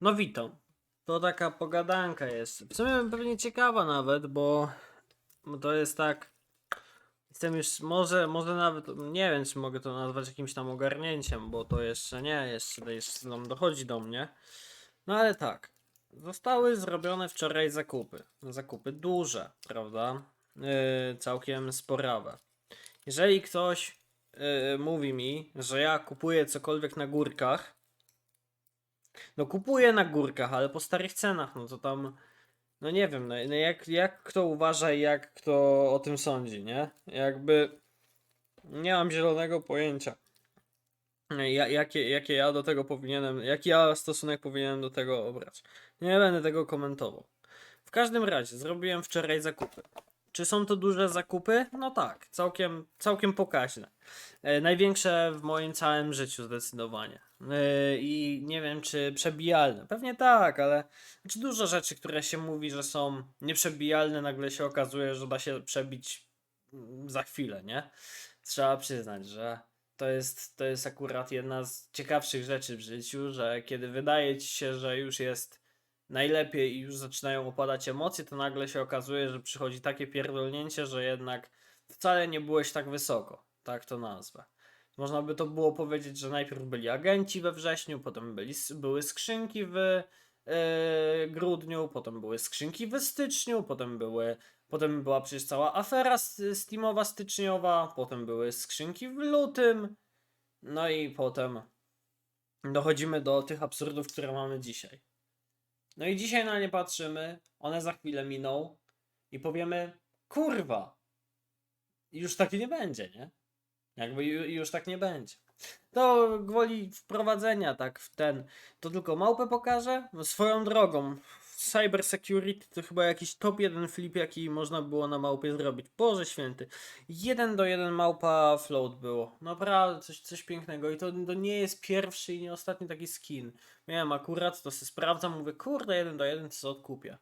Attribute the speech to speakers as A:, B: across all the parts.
A: No witam. To taka pogadanka jest. W sumie pewnie ciekawa nawet, bo, to jest tak. Jestem już, może, może nawet, nie wiem czy mogę to nazwać jakimś tam ogarnięciem, bo to jeszcze nie, jeszcze, jeszcze tam dochodzi do mnie. No ale tak. Zostały zrobione wczoraj zakupy. Zakupy duże, prawda? Yy, całkiem sporawe. Jeżeli ktoś yy, mówi mi, że ja kupuję cokolwiek na górkach, no kupuję na górkach, ale po starych cenach, no to tam, no nie wiem, no, no jak, jak kto uważa i jak kto o tym sądzi, nie? Jakby nie mam zielonego pojęcia. Ja, jakie, jakie ja do tego powinienem, jaki ja stosunek powinienem do tego obrać. Nie będę tego komentował. W każdym razie, zrobiłem wczoraj zakupy. Czy są to duże zakupy? No tak, całkiem, całkiem pokaźne. E, największe w moim całym życiu zdecydowanie. E, I nie wiem, czy przebijalne. Pewnie tak, ale czy dużo rzeczy, które się mówi, że są nieprzebijalne, nagle się okazuje, że da się przebić mm, za chwilę, nie? Trzeba przyznać, że to jest, to jest akurat jedna z ciekawszych rzeczy w życiu, że kiedy wydaje ci się, że już jest najlepiej i już zaczynają opadać emocje, to nagle się okazuje, że przychodzi takie pierdolnięcie, że jednak wcale nie byłeś tak wysoko. Tak to nazwę. Można by to było powiedzieć, że najpierw byli agenci we wrześniu, potem byli, były skrzynki w e, grudniu, potem były skrzynki w styczniu, potem były Potem była przecież cała afera Steamowa styczniowa, potem były skrzynki w lutym, no i potem dochodzimy do tych absurdów, które mamy dzisiaj. No i dzisiaj na nie patrzymy, one za chwilę miną i powiemy, kurwa, już tak nie będzie, nie? Jakby ju- już tak nie będzie. To gwoli wprowadzenia, tak, w ten, to tylko małpę pokażę. Swoją drogą, Cyber Security to chyba jakiś top jeden flip, jaki można było na małpie zrobić. Boże święty. Jeden do jeden małpa float było. Naprawdę coś, coś pięknego. I to, to nie jest pierwszy i nie ostatni taki skin. Miałem akurat, to sobie sprawdzam, mówię, kurde, jeden do jeden, to sobie odkupię.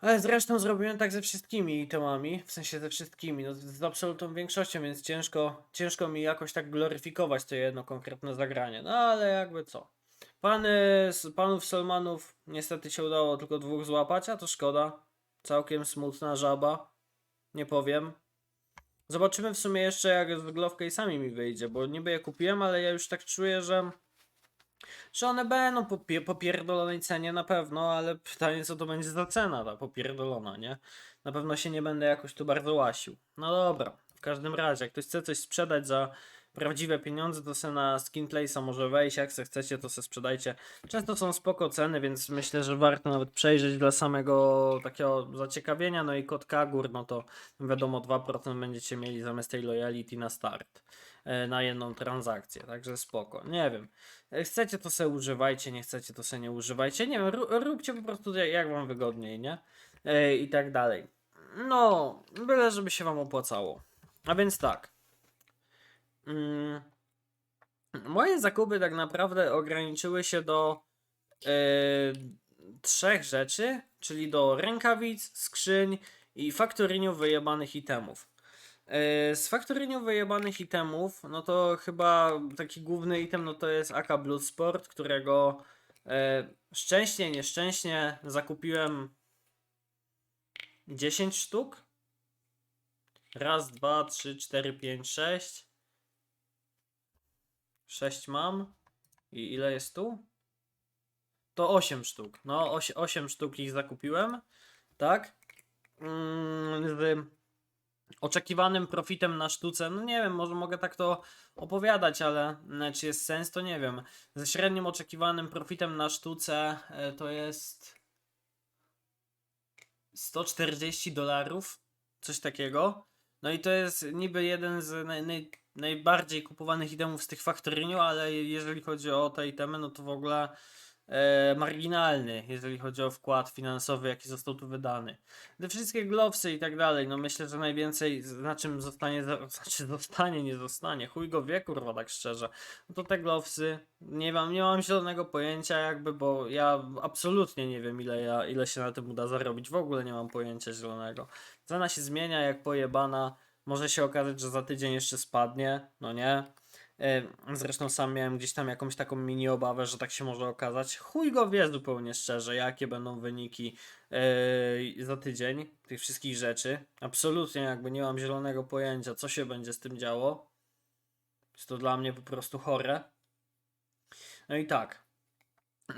A: Ale zresztą zrobiłem tak ze wszystkimi itemami, w sensie ze wszystkimi, no z absolutną większością, więc ciężko, ciężko mi jakoś tak gloryfikować to jedno konkretne zagranie. No ale jakby co. Pany, z panów Solmanów niestety się udało tylko dwóch złapać, a to szkoda. Całkiem smutna żaba. Nie powiem. Zobaczymy w sumie jeszcze jak z glowcase'ami mi wyjdzie, bo niby je kupiłem, ale ja już tak czuję, że że one będą po, po pierdolonej cenie na pewno, ale pytanie co to będzie za cena ta popierdolona, nie? Na pewno się nie będę jakoś tu bardzo łasił. No dobra, w każdym razie, jak ktoś chce coś sprzedać za prawdziwe pieniądze, to se na Skinplace'a może wejść, jak se chcecie, to se sprzedajcie. Często są spoko ceny, więc myślę, że warto nawet przejrzeć dla samego takiego zaciekawienia, no i kod Kagur, no to wiadomo 2% będziecie mieli zamiast tej loyalty na start, e, na jedną transakcję, także spoko, nie wiem. E, Chcecie to se używajcie, nie chcecie to se nie używajcie. Nie wiem, ró- róbcie po prostu jak- jak wam wygodniej, nie? E, I tak dalej. No, byle żeby się wam opłacało. A więc tak. Mm, moje zakupy tak naprawdę ograniczyły się do e, trzech rzeczy, czyli do rękawic, skrzyń i faktoryniu wyjebanych itemów. E, Z faktoryniu wyjebanych itemów, no to chyba taki główny item, no to jest AK Bloodsport, którego e, szczęście, nieszczęśnie zakupiłem 10 sztuk. Raz, dwa, trzy, cztery, pięć, sześć. Sześć mam. I ile jest tu? To 8 sztuk. No, 8 sztuk ich zakupiłem. Tak? Mm, z oczekiwanym profitem na sztuce, no nie wiem, może mogę tak to opowiadać, ale mm, czy jest sens, to nie wiem. Ze średnim oczekiwanym profitem na sztuce e, to jest 140 dolarów, coś takiego. No i to jest niby jeden z naj, najbardziej kupowanych itemów z tych Factoryniu, ale jeżeli chodzi o te itemy, no to w ogóle e, marginalny, jeżeli chodzi o wkład finansowy, jaki został tu wydany. Te wszystkie glowsy i tak dalej, no myślę, że najwięcej na czym zostanie, znaczy zostanie, nie zostanie, chuj go wie, kurwa, tak szczerze. No to te glowsy, nie mam, nie mam zielonego pojęcia jakby, bo ja absolutnie nie wiem ile, ja, ile się na tym uda zarobić, w ogóle nie mam pojęcia zielonego. Cena się zmienia jak pojebana, może się okazać, że za tydzień jeszcze spadnie, no nie. E, Zresztą sam miałem gdzieś tam jakąś taką mini obawę, że tak się może okazać. Chuj go wie zupełnie szczerze, jakie będą wyniki e, za tydzień tych wszystkich rzeczy. Absolutnie jakby nie mam zielonego pojęcia, co się będzie z tym działo. Jest to dla mnie po prostu chore. No i tak.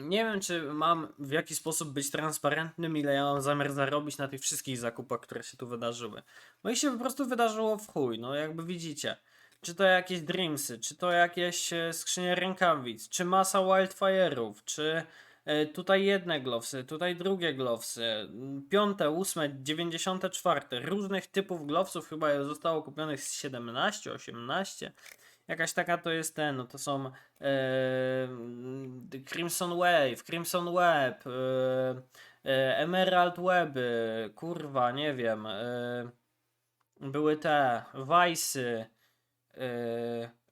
A: Nie wiem, czy mam w jaki sposób być transparentnym, ile ja mam zamiar zarobić na tych wszystkich zakupach, które się tu wydarzyły. No i się po prostu wydarzyło w chuj, no jakby widzicie. Czy to jakieś Dreamsy, czy to jakieś e, skrzynie rękawic, czy masa Wildfire'ów, czy e, tutaj jedne glowsy, tutaj drugie glowsy, piąte, ósme, dziewięćdziesiąte czwarte, różnych typów glowsów chyba zostało kupionych z 17, 18. Jakaś taka to jest ten, no to są e, Crimson Wave, Crimson Web, e, e, Emerald Weby, kurwa, nie wiem, były te, Vice'y,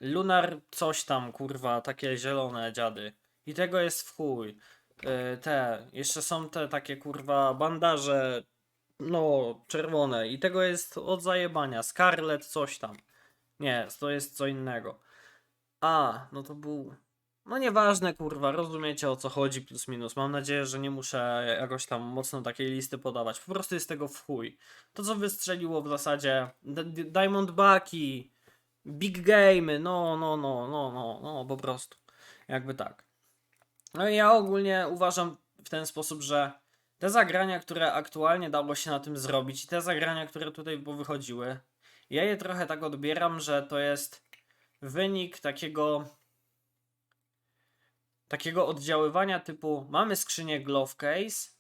A: Lunar coś tam, kurwa, takie zielone dziady. I tego jest w chuj. Te, jeszcze są te takie, kurwa, bandaże, no, czerwone. I tego jest od zajebania. Scarlet coś tam. Nie, to jest co innego. A, no to był. No nieważne, kurwa, rozumiecie o co chodzi, plus minus. Mam nadzieję, że nie muszę jakoś tam mocno takiej listy podawać. Po prostu jest tego w chuj. To, co wystrzeliło w zasadzie D- D- Diamond Bucky, Big Game, no, no, no, no, no, no, po prostu. Jakby tak. No i ja ogólnie uważam w ten sposób, że te zagrania, które aktualnie dało się na tym zrobić i te zagrania, które tutaj wychodziły, ja je trochę tak odbieram, że to jest wynik takiego takiego oddziaływania typu mamy skrzynię Glove Case,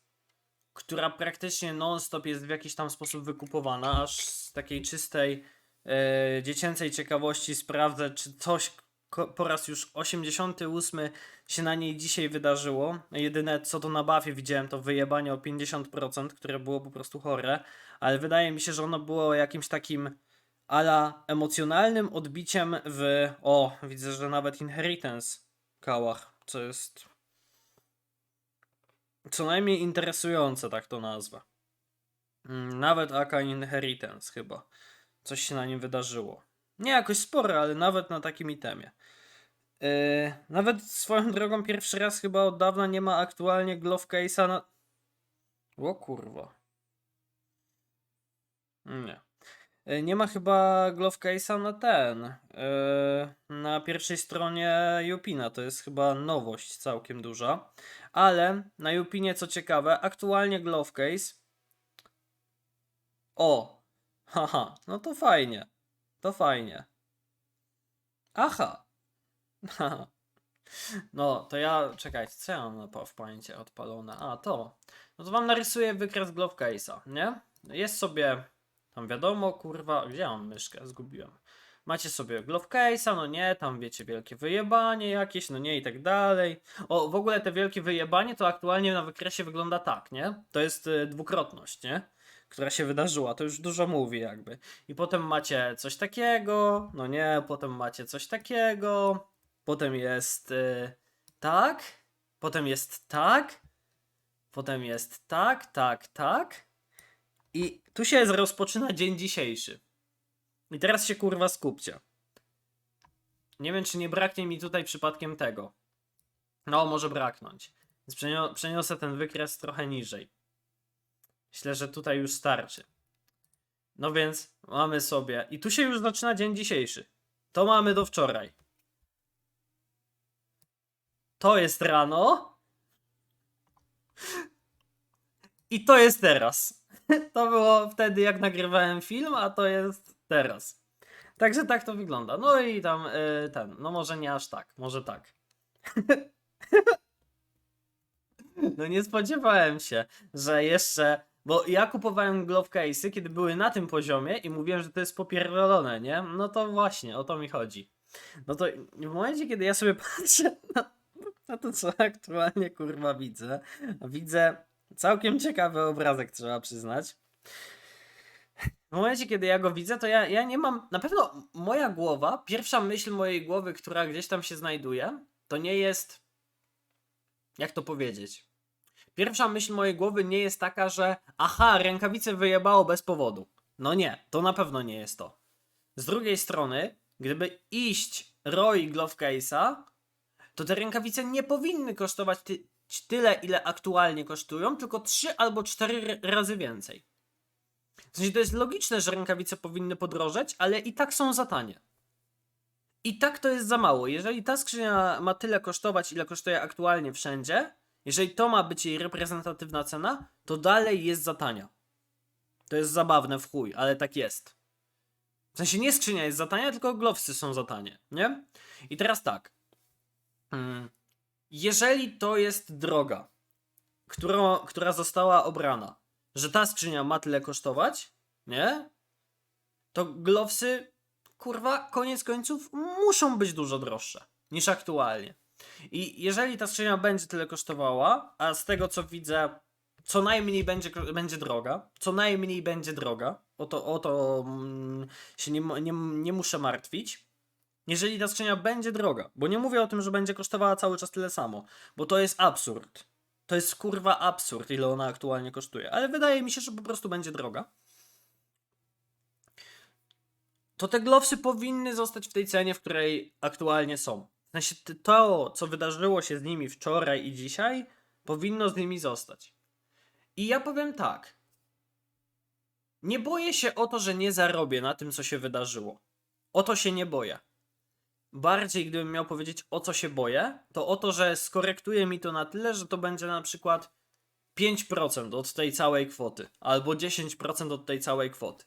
A: która praktycznie non-stop jest w jakiś tam sposób wykupowana, aż z takiej czystej e, dziecięcej ciekawości sprawdzę, czy coś po raz już 88 się na niej dzisiaj wydarzyło. Jedyne co to na buffie widziałem to wyjebanie o 50%, które było po prostu chore, ale wydaje mi się, że ono było jakimś takim ala emocjonalnym odbiciem w. O, widzę, że nawet Inheritance Kałach, co jest. Co najmniej interesujące, tak to nazwę. Mm, Nawet Aka Inheritance chyba. Coś się na nim wydarzyło. Nie jakoś spore, ale nawet na takim itemie. Yy, nawet swoją drogą pierwszy raz chyba od dawna nie ma aktualnie glove case'a na... O kurwa. Nie. Y, Nie ma chyba glove case'a na ten. y, Na pierwszej stronie Jupina. To jest chyba nowość całkiem duża. Ale na Jupinie, co ciekawe, aktualnie glove case. O! Haha, no to fajnie. To fajnie. Aha. Haha. No, to ja. Czekajcie, co ja mam w pamięci odpalone? A, to. No to wam narysuję wykres glove case'a, nie? Jest sobie tam wiadomo, kurwa, gdzie mam myszkę? Zgubiłem. Macie sobie glove case'a, no nie, tam wiecie, wielkie wyjebanie jakieś, no nie i tak dalej. O, w ogóle te wielkie wyjebanie to aktualnie na wykresie wygląda tak, nie? To jest y, dwukrotność, nie? Która się wydarzyła, to już dużo mówi jakby. I potem macie coś takiego, no nie, potem macie coś takiego, potem jest y, tak, potem jest tak, potem jest tak, tak, tak. I tu się rozpoczyna dzień dzisiejszy. I teraz się kurwa skupcie. Nie wiem, czy nie braknie mi tutaj przypadkiem tego. No, może braknąć. Więc przenio- przeniosę ten wykres trochę niżej. Myślę, że tutaj już starczy. No więc mamy sobie. I tu się już zaczyna dzień dzisiejszy. To mamy do wczoraj. To jest rano. I to jest teraz. To było wtedy, jak nagrywałem film, a to jest teraz. Także tak to wygląda. No i tam y, ten, no może nie aż tak, może tak. No nie spodziewałem się, że jeszcze. Bo ja kupowałem glove case'y, kiedy były na tym poziomie i mówiłem, że to jest popierdolone, nie? No to właśnie, o to mi chodzi. No to w momencie, kiedy ja sobie patrzę na, na to, co aktualnie kurwa widzę, widzę całkiem ciekawy obrazek, trzeba przyznać. W momencie, kiedy ja go widzę, to ja, ja nie mam. Na pewno moja głowa, pierwsza myśl mojej głowy, która gdzieś tam się znajduje, to nie jest. Jak to powiedzieć? Pierwsza myśl mojej głowy nie jest taka, że aha, rękawice wyjebało bez powodu. No nie, to na pewno nie jest to. Z drugiej strony, gdyby iść ROI Glove Case'a, to te rękawice nie powinny kosztować ty tyle, ile aktualnie kosztują, tylko 3 albo 4 razy więcej. W sensie to jest logiczne, że rękawice powinny podrożeć, ale i tak są za tanie. I tak to jest za mało. Jeżeli ta skrzynia ma tyle kosztować, ile kosztuje aktualnie wszędzie, jeżeli to ma być jej reprezentatywna cena, to dalej jest za tania. To jest zabawne w chuj, ale tak jest. W sensie nie skrzynia jest za tania, tylko glowsy są za tanie, nie? I teraz tak. Mm, Jeżeli to jest droga, którą, która została obrana, że ta skrzynia ma tyle kosztować, nie? To glowsy, kurwa, koniec końców muszą być dużo droższe niż aktualnie. I jeżeli ta skrzynia będzie tyle kosztowała, a z tego co widzę, co najmniej będzie, będzie droga, co najmniej będzie droga, o to, o to mm, się nie, nie, nie muszę martwić. Jeżeli ta skrzynia będzie droga, bo nie mówię o tym, że będzie kosztowała cały czas tyle samo, bo to jest absurd. To jest kurwa absurd, ile ona aktualnie kosztuje, ale wydaje mi się, że po prostu będzie droga. To te glowsy powinny zostać w tej cenie, w której aktualnie są. W sensie to, co wydarzyło się z nimi wczoraj i dzisiaj, powinno z nimi zostać. I ja powiem tak. Nie boję się o to, że nie zarobię na tym, co się wydarzyło. O to się nie boję. Bardziej, gdybym miał powiedzieć, o co się boję, to o to, że skorektuje mi to na tyle, że to będzie na przykład 5% od tej całej kwoty, albo 10% od tej całej kwoty.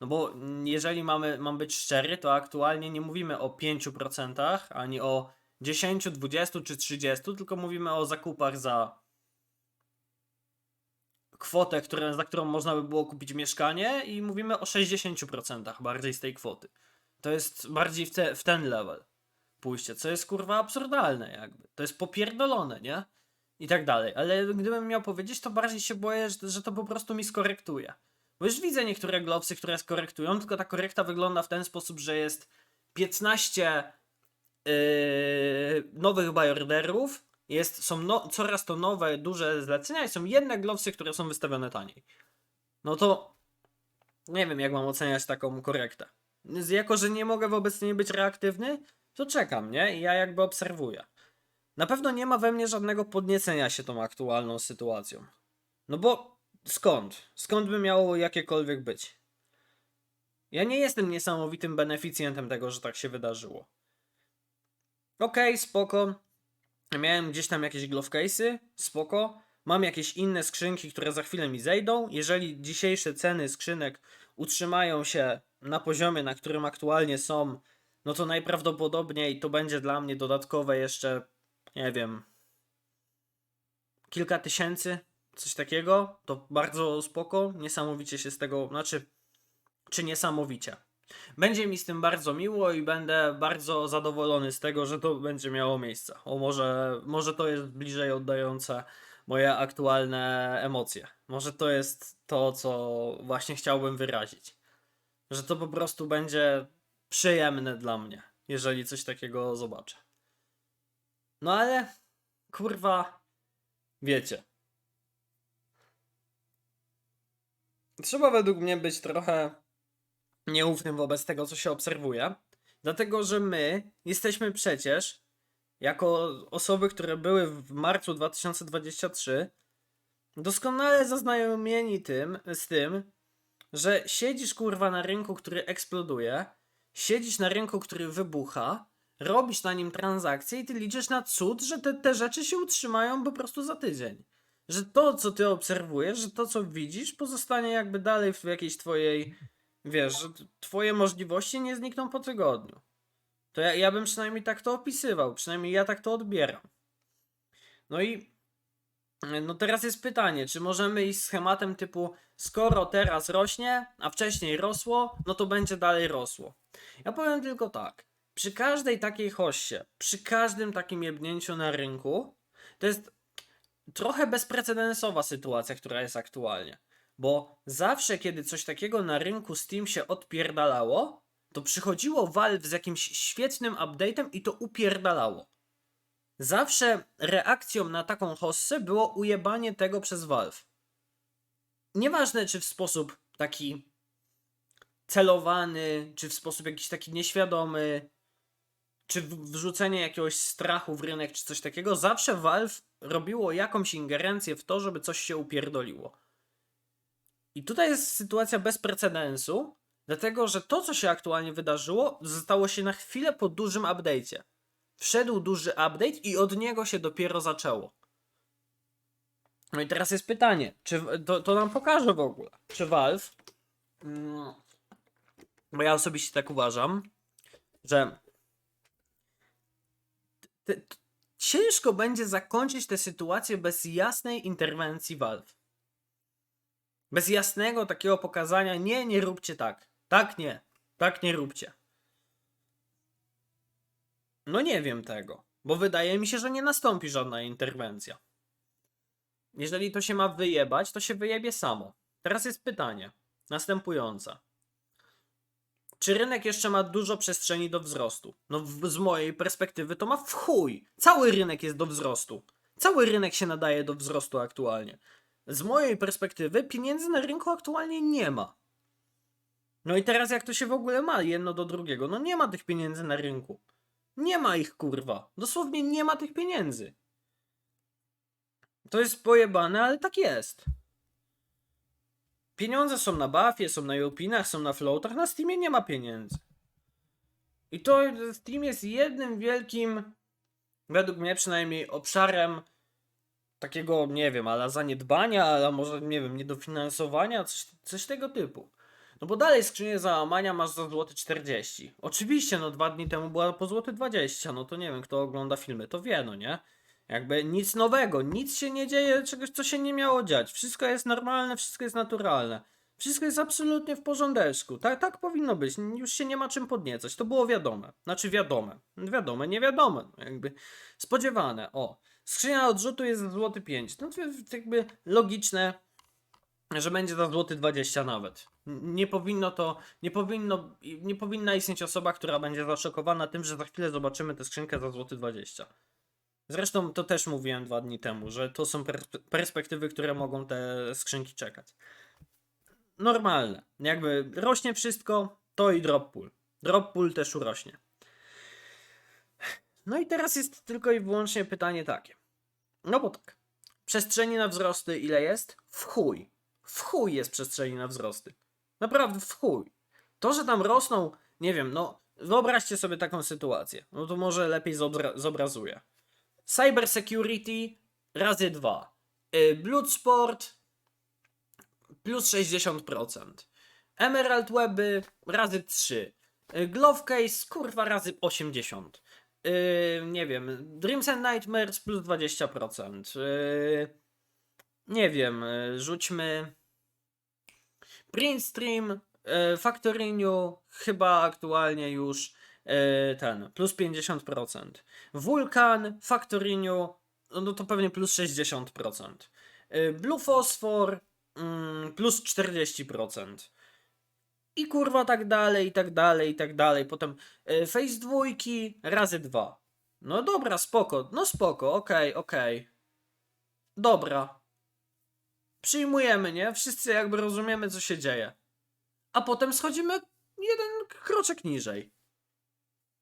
A: No bo jeżeli mamy, mam być szczery, to aktualnie nie mówimy o 5%, ani o 10, 20 czy 30, tylko mówimy o zakupach za kwotę, które, za którą można by było kupić mieszkanie i mówimy o 60% bardziej z tej kwoty. To jest bardziej w, te, w ten level pójście, co jest kurwa absurdalne jakby. To jest popierdolone, nie? I tak dalej. Ale gdybym miał powiedzieć, to bardziej się boję, że, że to po prostu mi skorektuje. Bo już widzę niektóre glowsy, które skorektują, tylko ta korekta wygląda w ten sposób, że jest 15 yy, nowych bajorderów, jest, są no, coraz to nowe, duże zlecenia i są jedne glowsy, które są wystawione taniej. No to nie wiem, jak mam oceniać taką korektę. Jako, że nie mogę wobec niej być reaktywny, to czekam, nie? I ja jakby obserwuję. Na pewno nie ma we mnie żadnego podniecenia się tą aktualną sytuacją. No bo skąd? Skąd by miało jakiekolwiek być? Ja nie jestem niesamowitym beneficjentem tego, że tak się wydarzyło. Okej, spoko. Miałem gdzieś tam jakieś glove case'y, spoko. Mam jakieś inne skrzynki, które za chwilę mi zejdą. Jeżeli dzisiejsze ceny skrzynek utrzymają się na poziomie, na którym aktualnie są, no to najprawdopodobniej to będzie dla mnie dodatkowe jeszcze, nie wiem, kilka tysięcy, coś takiego. To bardzo spoko, niesamowicie się z tego, znaczy, czy niesamowicie. Będzie mi z tym bardzo miło i będę bardzo zadowolony z tego, że to będzie miało miejsce. O, może, może to jest bliżej oddające moje aktualne emocje. Może to jest to, co właśnie chciałbym wyrazić. Że to po prostu będzie przyjemne dla mnie, jeżeli coś takiego zobaczę. No ale, kurwa, wiecie. Trzeba według mnie być trochę nieufnym wobec tego, co się obserwuje. Dlatego, że my jesteśmy przecież, jako osoby, które były w marcu 2023, doskonale zaznajomieni tym, z tym, że siedzisz kurwa na rynku, który eksploduje, siedzisz na rynku, który wybucha, robisz na nim transakcje i ty liczysz na cud, że te, te rzeczy się utrzymają po prostu za tydzień. Że to, co ty obserwujesz, że to, co widzisz, pozostanie jakby dalej w jakiejś twojej wiesz, że twoje możliwości nie znikną po tygodniu. To ja, ja bym przynajmniej tak to opisywał, przynajmniej ja tak to odbieram. No i no teraz jest pytanie, czy możemy iść schematem typu skoro teraz rośnie, a wcześniej rosło, no to będzie dalej rosło. Ja powiem tylko tak, przy każdej takiej hoście, przy każdym takim jebnięciu na rynku, to jest trochę bezprecedensowa sytuacja, która jest aktualnie. Bo zawsze, kiedy coś takiego na rynku Steam się odpierdalało, to przychodziło Valve z jakimś świetnym update'em i to upierdalało. Zawsze reakcją na taką hossę było ujebanie tego przez Valve. Nieważne, czy w sposób taki celowany, czy w sposób jakiś taki nieświadomy, czy wrzucenie jakiegoś strachu w rynek, czy coś takiego, zawsze Valve robiło jakąś ingerencję w to, żeby coś się upierdoliło. I tutaj jest sytuacja bez precedensu, dlatego że to, co się aktualnie wydarzyło, zostało się na chwilę po dużym update'cie. Wszedł duży update i od niego się dopiero zaczęło. No i teraz jest pytanie, czy to, to nam pokaże w ogóle, czy Valve, mm, bo ja osobiście tak uważam, że ciężko będzie zakończyć tę sytuację bez jasnej interwencji Valve. Bez jasnego takiego pokazania, nie, nie róbcie tak. Tak nie. Tak nie róbcie. No nie wiem tego, bo wydaje mi się, że nie nastąpi żadna interwencja. Jeżeli to się ma wyjebać, to się wyjebie samo. Teraz jest pytanie następujące. Czy rynek jeszcze ma dużo przestrzeni do wzrostu? No w, z mojej perspektywy to ma w chuj. Cały rynek jest do wzrostu. Cały rynek się nadaje do wzrostu aktualnie. Z mojej perspektywy pieniędzy na rynku aktualnie nie ma. No i teraz jak to się w ogóle ma jedno do drugiego? No nie ma tych pieniędzy na rynku. Nie ma ich kurwa. Dosłownie nie ma tych pieniędzy. To jest pojebane, ale tak jest. Pieniądze są na Buffie, są na Jupinach, są na floatach, na Steamie nie ma pieniędzy. I to Steam jest jednym wielkim, według mnie przynajmniej, obszarem takiego, nie wiem, ale zaniedbania, ale może, nie wiem, niedofinansowania, coś, coś tego typu. No bo dalej skrzynię załamania masz za złoty 40. Oczywiście, no dwa dni temu była po złoty 20, no to nie wiem, kto ogląda filmy, to wie, no nie? Jakby nic nowego, nic się nie dzieje, czegoś, co się nie miało dziać. Wszystko jest normalne, wszystko jest naturalne. Wszystko jest absolutnie w porządeczku. Tak, tak powinno być. Już się nie ma czym podniecać. To było wiadome. Znaczy wiadome. Wiadome, nie wiadome. No Jakby spodziewane. O. Skrzynia odrzutu jest złoty 5. No to jakby logiczne, że będzie za złoty 20 nawet. Nie powinno to, nie powinno, nie powinna istnieć osoba, która będzie zaszokowana tym, że za chwilę zobaczymy tę skrzynkę za złoty 20. Zresztą to też mówiłem dwa dni temu, że to są perspe- perspektywy, które mogą te skrzynki czekać. Normalne. Jakby rośnie wszystko, to i drop pool. Drop pool też urośnie. No i teraz jest tylko i wyłącznie pytanie takie. No bo tak. Przestrzeni na wzrosty ile jest? W chuj. W chuj jest przestrzeni na wzrosty. Naprawdę w chuj. To, że tam rosną, nie wiem, no wyobraźcie sobie taką sytuację. No to może lepiej zobra- zobrazuję. Cyber Security razy 2. Y, Bloodsport plus 60%. Emerald Weby razy 3. Y, Glove Case kurwa razy 80. Y, nie wiem, Dreams and Nightmares plus 20%. Y, nie wiem, y, rzućmy Print Stream, Factory New, chyba aktualnie już y, ten, plus 50%. Vulkan, Factory New, no to pewnie plus 60%. Y, Blue Phosphor, mm, plus 40%. I kurwa tak dalej, i tak dalej, i tak dalej. Potem y, Face dwójki razy dwa. No dobra, spoko, no spoko, okej, okej. Dobra. Przyjmujemy, nie? Wszyscy jakby rozumiemy, co się dzieje. A potem schodzimy jeden kroczek niżej.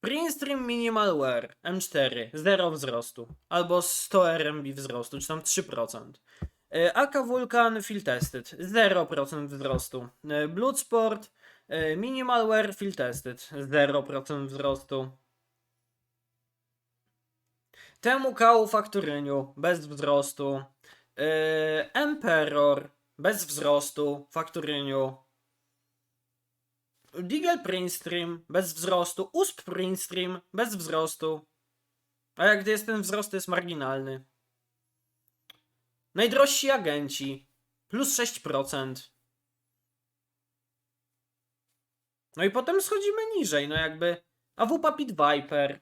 A: Printstream Minimalware M4, 0 wzrostu. Albo 100 RMB wzrostu, czy tam 3%. Y, AK Vulkan Field Tested, 0% wzrostu. Y, Bloodsport y, Minimalware Field Tested, 0% wzrostu. Temu kału fakturyniu, bez wzrostu. Yy, Emperor, bez wzrostu, fakturyniu. Deagle Printstream, bez wzrostu. USP Printstream, bez wzrostu. A jak gdy jest ten wzrost, to jest marginalny. Najdrożsi agenci, plus 6%. No i potem schodzimy niżej, no jakby AWP Pit Viper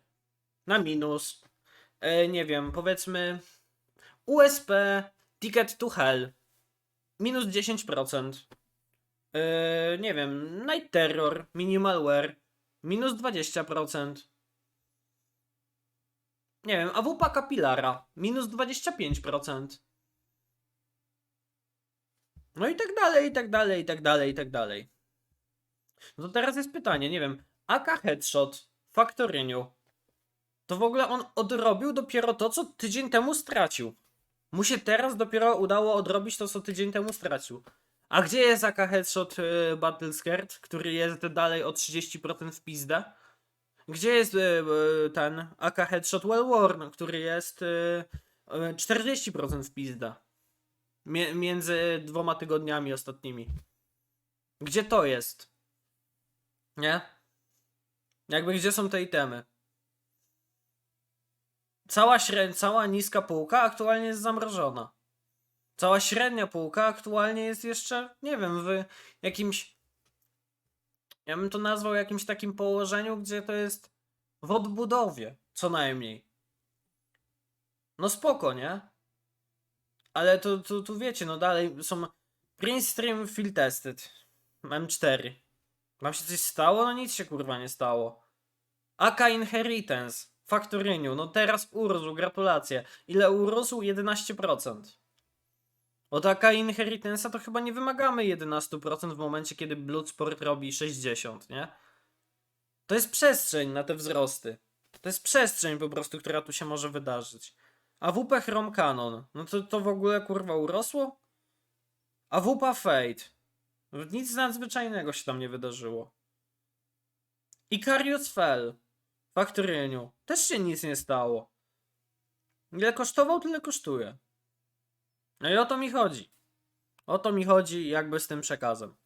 A: na minus. E, nie wiem, powiedzmy USP Ticket to Hell minus 10%. E, nie wiem, Night Terror Minimalware minus 20%. Nie wiem, AWP Capilara minus 25%. No i tak dalej, i tak dalej, i tak dalej, i tak dalej. No to teraz jest pytanie, nie wiem, AK Headshot, Factoryniu, to w ogóle on odrobił dopiero to, co tydzień temu stracił. Mu się teraz dopiero udało odrobić to, co tydzień temu stracił. A gdzie jest AK Headshot y, Battle Skirt, który jest dalej o 30% w pizdę? Gdzie jest y, y, ten AK Headshot Well Worn, który jest y, y, 40% w pizdę? Mie- między dwoma tygodniami ostatnimi. Gdzie to jest? Nie? Jakby gdzie są te itemy? Cała, śre- cała niska półka aktualnie jest zamrożona. Cała średnia półka aktualnie jest jeszcze, nie wiem, w jakimś. Ja bym to nazwał jakimś takim położeniu, gdzie to jest w odbudowie, co najmniej. No spoko, nie? Ale to, to, tu wiecie, no dalej są Print Stream Field Tested M4. Wam się coś stało? No nic się kurwa nie stało. AK Inheritance. Faktoryniu. No teraz urósł, gratulacje. Ile urósł? 11%. Od AK Inheritance'a to chyba nie wymagamy 11% w momencie, kiedy Bloodsport robi 60, nie? To jest przestrzeń na te wzrosty. To jest przestrzeń po prostu, która tu się może wydarzyć. A WP Chrome Canon. No to, to w ogóle kurwa urosło? A WP Fate. Nic nadzwyczajnego się tam nie wydarzyło. Ikarius Fell. Faktoryniu. Też się nic nie stało. Ile kosztował, tyle kosztuje. No i o to mi chodzi. O to mi chodzi jakby z tym przekazem.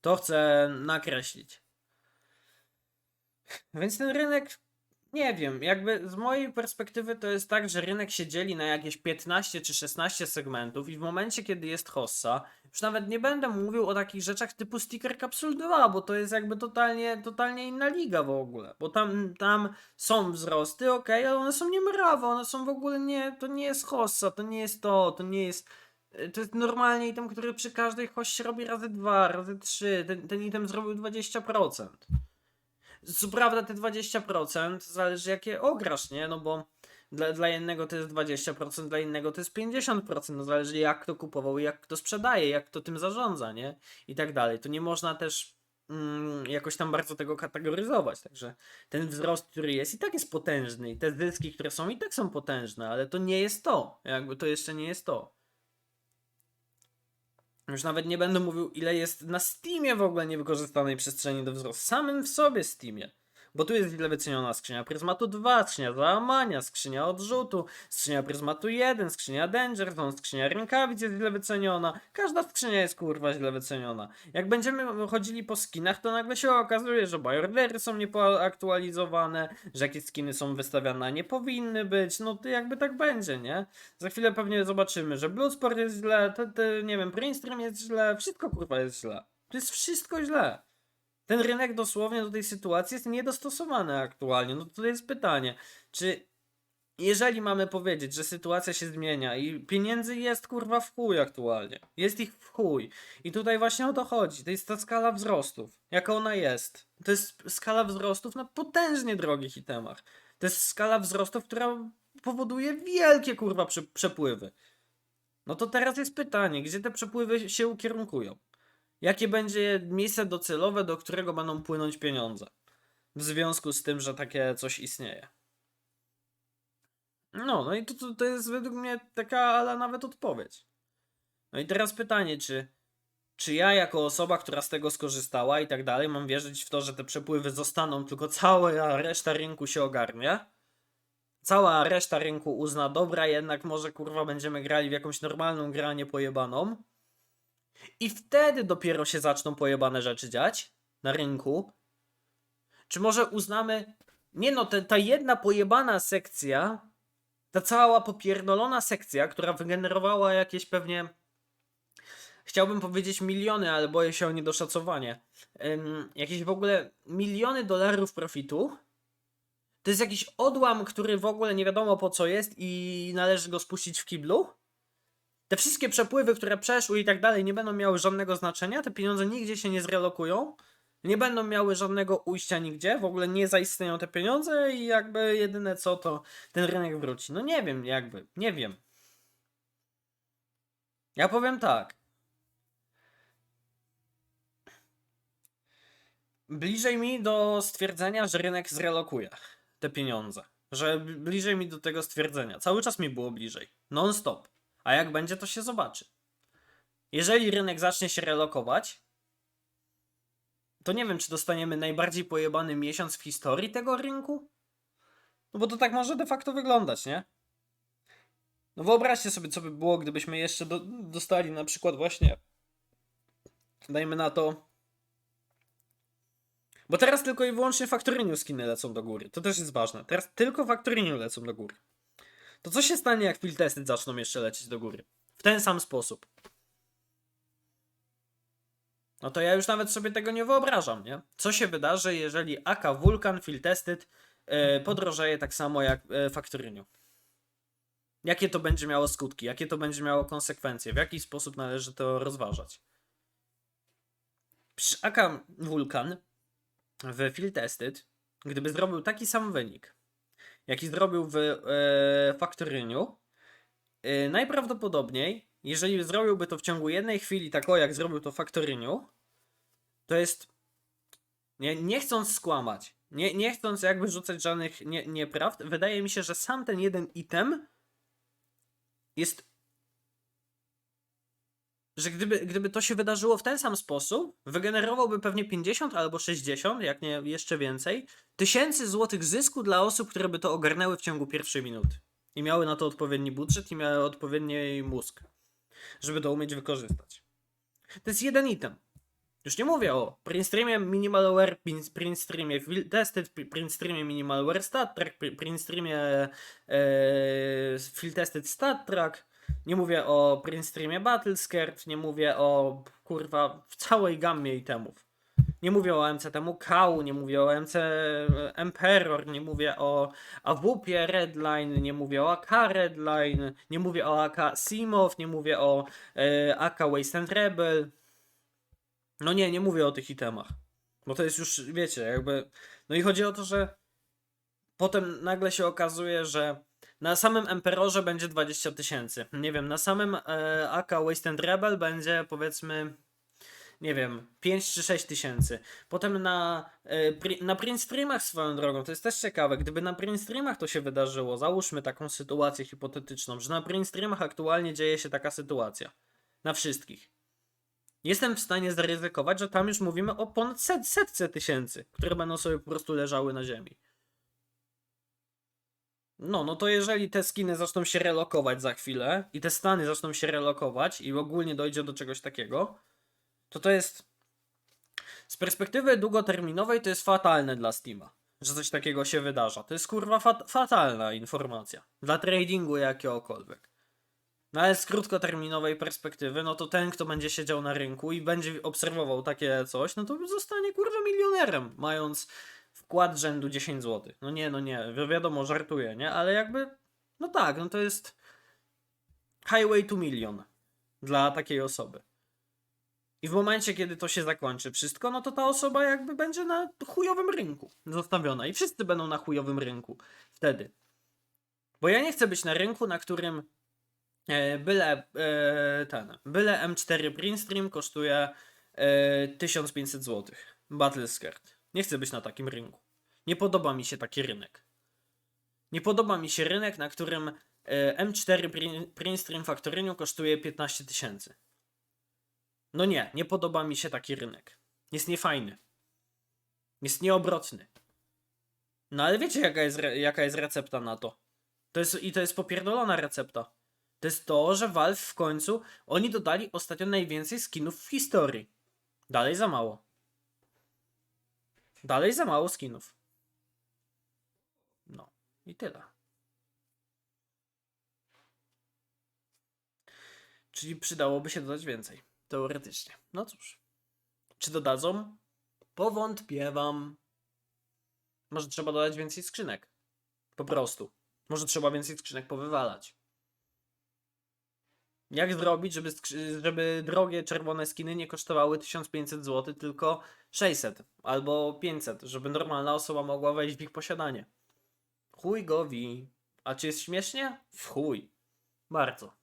A: To chcę nakreślić. Więc ten rynek, nie wiem, jakby z mojej perspektywy to jest tak, że rynek się dzieli na jakieś 15 czy 16 segmentów i w momencie, kiedy jest hossa, już nawet nie będę mówił o takich rzeczach typu sticker Capsule 2, bo to jest jakby totalnie, totalnie inna liga w ogóle, bo tam, tam są wzrosty, ok, ale one są niemrawe, one są w ogóle nie, to nie jest hossa, to nie jest to, to nie jest, to jest normalnie item, który przy każdej hossie robi razy 2, razy 3, ten, ten item zrobił 20%. Co prawda te 20% zależy jakie ograsz, nie? No bo dla, dla jednego to jest 20%, dla innego to jest 50%. No zależy jak kto kupował jak kto sprzedaje, jak kto tym zarządza, nie? I tak dalej. To nie można też mm, jakoś tam bardzo tego kategoryzować. Także ten wzrost, który jest i tak jest potężny i te zyski, które są i tak są potężne, ale to nie jest to. Jakby to jeszcze nie jest to. Już nawet nie będę mówił, ile jest na Steamie w ogóle niewykorzystanej przestrzeni do wzrostu. Samym w sobie Steamie. Bo tu jest źle wyceniona skrzynia Pryzmatu 2, skrzynia załamania, skrzynia odrzutu, skrzynia Pryzmatu 1, skrzynia Danger Zone, skrzynia rękawic jest źle wyceniona. Każda skrzynia jest kurwa źle wyceniona. Jak będziemy chodzili po skinach, to nagle się okazuje, że bajordery są niepoaktualizowane, że jakieś skiny są wystawiane, a nie powinny być. No to jakby tak będzie, nie? Za chwilę pewnie zobaczymy, że Bloodsport jest źle, te, te, nie wiem, Printstream jest źle, wszystko kurwa jest źle. To jest wszystko źle. Ten rynek dosłownie do tej sytuacji jest niedostosowany aktualnie. No to jest pytanie, czy jeżeli mamy powiedzieć, że sytuacja się zmienia i pieniędzy jest kurwa w chuj aktualnie, jest ich w chuj i tutaj właśnie o to chodzi, to jest ta skala wzrostów, jaka ona jest. To jest skala wzrostów na potężnie drogich itemach. To jest skala wzrostów, która powoduje wielkie kurwa prze- przepływy. No to teraz jest pytanie, gdzie te przepływy się ukierunkują? Jakie będzie miejsce docelowe, do którego będą płynąć pieniądze? W związku z tym, że takie coś istnieje. No, no i to, to, jest według mnie taka, ale nawet odpowiedź. No i teraz pytanie, czy, czy ja jako osoba, która z tego skorzystała i tak dalej, mam wierzyć w to, że te przepływy zostaną, tylko cała reszta rynku się ogarnie? Cała reszta rynku uzna, dobra, jednak może kurwa będziemy grali w jakąś normalną grę, nie pojebaną? I wtedy dopiero się zaczną pojebane rzeczy dziać na rynku. Czy może uznamy, nie no, te, ta jedna pojebana sekcja, ta cała popierdolona sekcja, która wygenerowała jakieś pewnie, chciałbym powiedzieć miliony, ale boję się o niedoszacowanie, ym, jakieś w ogóle miliony dolarów profitu, to jest jakiś odłam, który w ogóle nie wiadomo po co jest i należy go spuścić w kiblu? Te wszystkie przepływy, które przeszły i tak dalej, nie będą miały żadnego znaczenia, te pieniądze nigdzie się nie zrelokują, nie będą miały żadnego ujścia nigdzie, w ogóle nie zaistnieją te pieniądze i jakby jedyne co to ten rynek wróci. No nie wiem, jakby, nie wiem. Ja powiem tak. Bliżej mi do stwierdzenia, że rynek zrelokuje te pieniądze. Że bl- bliżej mi do tego stwierdzenia. Cały czas mi było bliżej. Non-stop. A jak będzie, to się zobaczy. Jeżeli rynek zacznie się relokować, to nie wiem, czy dostaniemy najbardziej pojebany miesiąc w historii tego rynku? No bo to tak może de facto wyglądać, nie? No wyobraźcie sobie, co by było, gdybyśmy jeszcze do, dostali na przykład właśnie, dajmy na to, bo teraz tylko i wyłącznie faktoryniu skiny lecą do góry. To też jest ważne. Teraz tylko faktoryniu lecą do góry. To co się stanie, jak field testy zaczną jeszcze lecieć do góry? W ten sam sposób. No to ja już nawet sobie tego nie wyobrażam, nie? Co się wydarzy, jeżeli AK Vulkan Field Tested e, podrożeje tak samo jak e, Factoryniu? Jakie to będzie miało skutki? Jakie to będzie miało konsekwencje? W jaki sposób należy to rozważać? Przecież AK Vulkan w Field gdyby zrobił taki sam wynik, jaki zrobił w e, Factoryniu, e, najprawdopodobniej, jeżeli zrobiłby to w ciągu jednej chwili, tak o jak zrobił to w Factoryniu, to jest. Nie, nie chcąc skłamać, nie, nie chcąc jakby rzucać żadnych nie, nieprawd, wydaje mi się, że sam ten jeden item jest. Że gdyby, gdyby to się wydarzyło w ten sam sposób, wygenerowałby pewnie 50 albo 60, jak nie jeszcze więcej, tysięcy złotych zysku dla osób, które by to ogarnęły w ciągu pierwszej minuty. I miały na to odpowiedni budżet i miały odpowiedni mózg, żeby to umieć wykorzystać. To jest jeden item. Już nie mówię o print streamie minimalware, print- streamie field tested, pri- print streamie minimalware stat track, pri- print streamie e, field tested stat track. Nie mówię o print streamie nie mówię o kurwa w całej gammie itemów. Nie mówię o MC temu Kał, nie mówię o MC Emperor, nie mówię o AWP Redline, nie mówię o AK Redline, nie mówię o AK Simow, nie mówię o e, AK Wasteland Rebel. No nie, nie mówię o tych itemach. Bo to jest już, wiecie, jakby. No i chodzi o to, że potem nagle się okazuje, że na samym Emperorze będzie 20 tysięcy. Nie wiem, na samym e, AK Wasteland Rebel będzie powiedzmy. Nie wiem, 5 czy 6 tysięcy. Potem na, e, na print streamach swoją drogą, to jest też ciekawe, gdyby na print streamach to się wydarzyło, załóżmy taką sytuację hipotetyczną, że na print streamach aktualnie dzieje się taka sytuacja. Na wszystkich. Jestem w stanie zaryzykować, że tam już mówimy o ponad set, setce tysięcy, które będą sobie po prostu leżały na ziemi. No, no to jeżeli te skiny zaczną się relokować za chwilę i te stany zaczną się relokować i ogólnie dojdzie do czegoś takiego, to to jest z perspektywy długoterminowej to jest fatalne dla Steama, że coś takiego się wydarza. To jest kurwa fat fatalna informacja dla tradingu jakiegokolwiek. No ale z krótkoterminowej perspektywy, no to ten, kto będzie siedział na rynku i będzie obserwował takie coś, no to zostanie kurwa milionerem, mając wkład rzędu 10 zł. No nie, no nie, wi- wiadomo, żartuję, nie? Ale jakby, no tak, no to jest highway to million dla takiej osoby. I w momencie, kiedy to się zakończy wszystko, no to ta osoba jakby będzie na chujowym rynku zostawiona i wszyscy będą na chujowym rynku wtedy. Bo ja nie chcę być na rynku, na którym E, Byle e, ten, byle M4 Printstream kosztuje e, 1500 zł. Battle Scared. Nie chcę być na takim rynku. Nie podoba mi się taki rynek. Nie podoba mi się rynek, na którym e, M4 Prin- Printstream Factoryniu kosztuje 15 tysięcy. No nie, nie podoba mi się taki rynek. Jest niefajny. Jest nieobrotny. No ale wiecie jaka jest, jaka jest recepta na to? to jest, I to jest popierdolona recepta to jest to, że Valve w końcu oni dodali ostatnio najwięcej skinów w historii. Dalej za mało. Dalej za mało skinów. No i tyle. Czyli przydałoby się dodać więcej. Teoretycznie. No cóż. Czy dodadzą? Powątpiewam. Może trzeba dodać więcej skrzynek. Po prostu. Może trzeba więcej skrzynek powywalać. Jak zrobić, żeby, żeby drogie czerwone skiny nie kosztowały 1500 zł, tylko 600 albo 500, żeby normalna osoba mogła wejść w ich posiadanie? Chuj gowi. A czy jest śmiesznie? W chuj. Bardzo.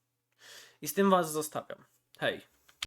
A: I z tym was zostawiam. Hej.